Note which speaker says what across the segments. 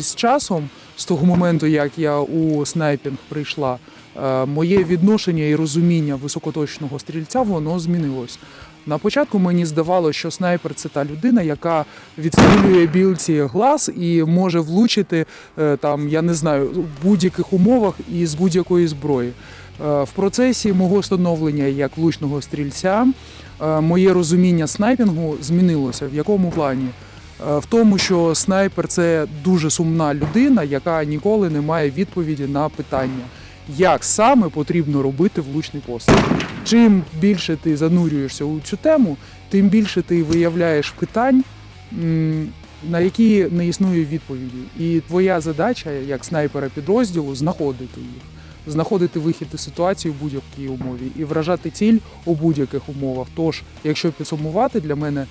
Speaker 1: з часом, з того моменту, як я у снайпінг прийшла, е, моє відношення і розуміння високоточного стрільця воно змінилось. На початку мені здавалося, що снайпер це та людина, яка відстрілює білці глаз і може влучити е, там, я не знаю, в будь-яких умовах і з будь-якої зброї. Е, В процесі мого становлення як влучного стрільця моє розуміння снайпінгу змінилося. В якому плані? Е, В тому, що снайпер це дуже сумна людина, яка ніколи не має відповіді на питання, як саме потрібно робити влучний постріл. Чим більше ти занурюєшся у цю тему, тим більше ти виявляєш питань, на які не існує відповіді. І твоя задача як снайпера підрозділу знаходити їх, знаходити вихід із ситуації в будь-якій умові і вражати ціль у будь-яких умовах. Тож, якщо підсумувати для мене,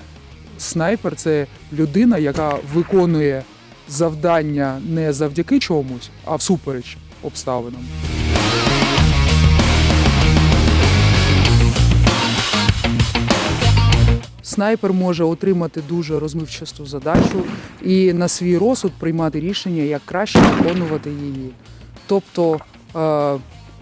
Speaker 1: снайпер це людина, яка виконує завдання не завдяки чомусь, а всупереч обставинам. Снайпер може отримати дуже розмивчасту задачу і на свій розсуд приймати рішення, як краще виконувати її. Тобто,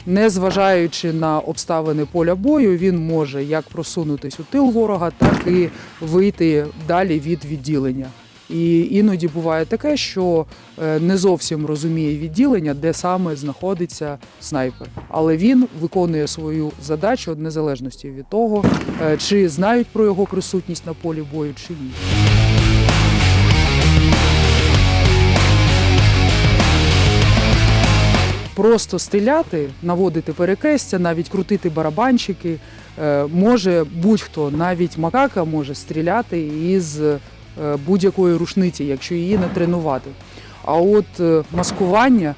Speaker 1: е, не зважаючи на обставини поля бою, він може як просунутись у тил ворога, так і вийти далі від відділення. І іноді буває таке, що е, не зовсім розуміє відділення, де саме знаходиться снайпер. Але він виконує свою задачу незалежності від того, е, чи знають про його присутність на полі бою, чи ні. Просто стріляти, наводити перекрестя, навіть крутити барабанчики. е, Може будь-хто, навіть макака може стріляти із е, будь-якої рушниці, якщо її не тренувати. А от е, маскування,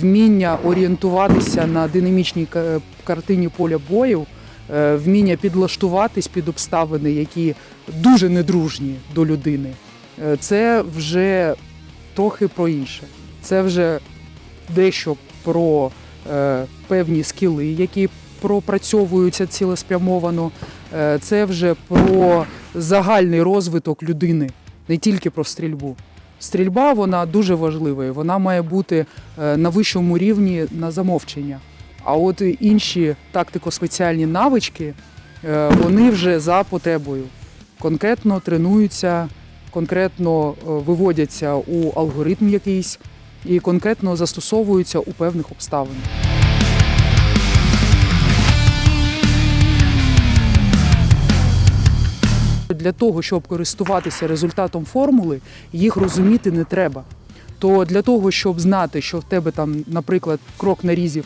Speaker 1: вміння орієнтуватися на динамічній картині поля бою, вміння підлаштуватись під обставини, які дуже недружні до людини, це вже трохи про інше. Це вже дещо про е, певні скіли, які пропрацьовуються цілеспрямовано. Е, це вже про загальний розвиток людини, не тільки про стрільбу. Стрільба вона дуже важлива, і вона має бути е, на вищому рівні на замовчення. А от інші тактико-спеціальні навички, е, вони вже за потребою. Конкретно тренуються, конкретно е, виводяться у алгоритм якийсь і конкретно застосовуються у певних обставинах. Для того, щоб користуватися результатом формули, їх розуміти не треба. То для того, щоб знати, що в тебе там, наприклад, крок нарізів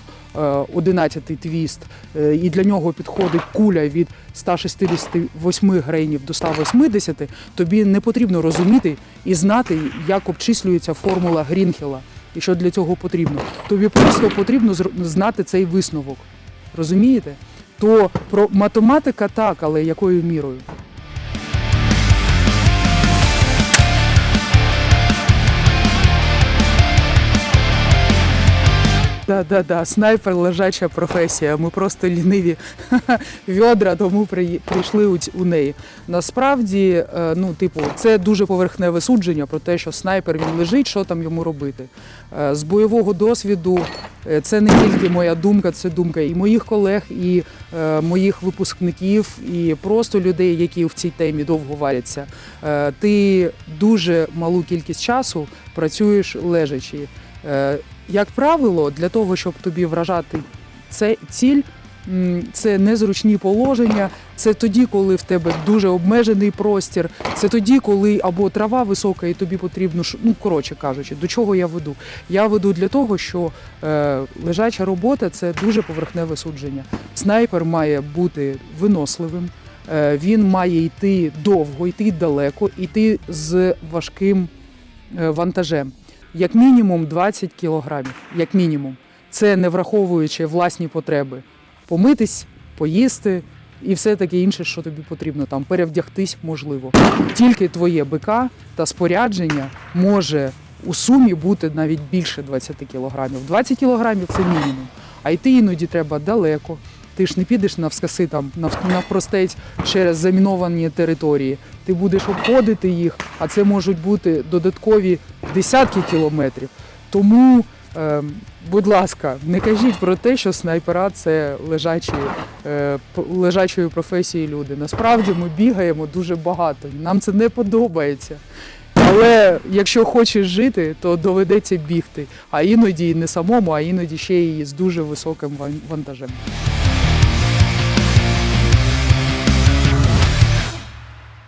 Speaker 1: 11 твіст, е, і для нього підходить куля від 168 грейнів до 180, тобі не потрібно розуміти і знати, як обчислюється формула Грінхела і що для цього потрібно. Тобі просто потрібно знати цей висновок. Розумієте? То про математика так, але якою мірою? Да, да, да, снайпер лежача професія. Ми просто ліниві відра, тому при- прийшли у, неї. Насправді, е, ну, типу, це дуже поверхневе судження про те, що снайпер він лежить, що там йому робити. Е, З бойового досвіду е, це не тільки моя думка, це думка і моїх колег, і моїх випускників, і просто людей, які в цій темі довго варяться. Ти дуже малу кількість часу працюєш лежачи. Е, Як правило, для того, щоб тобі вражати це ціль, це незручні положення. Це тоді, коли в тебе дуже обмежений простір. Це тоді, коли або трава висока, і тобі потрібно ну коротше кажучи, до чого я веду? Я веду для того, що е, лежача робота це дуже поверхневе судження. Снайпер має бути виносливим. е, Він має йти довго, йти далеко, йти з важким е, вантажем. Як мінімум 20 кілограмів. Як мінімум. Це не враховуючи власні потреби. Помитись, поїсти і все таке інше, що тобі потрібно там, перевдягтись можливо. Тільки твоє БК та спорядження може у сумі бути навіть більше 20 кілограмів. 20 кілограмів це мінімум. А йти іноді треба далеко. Ти ж не підеш навскаси там нав- навпростець через заміновані території. Ти будеш обходити їх, а це можуть бути додаткові десятки кілометрів. Тому, е, будь ласка, не кажіть про те, що снайпера це лежачі, е, лежачої професії люди. Насправді ми бігаємо дуже багато. Нам це не подобається. Але якщо хочеш жити, то доведеться бігти. А іноді не самому, а іноді ще й з дуже високим ван- вантажем.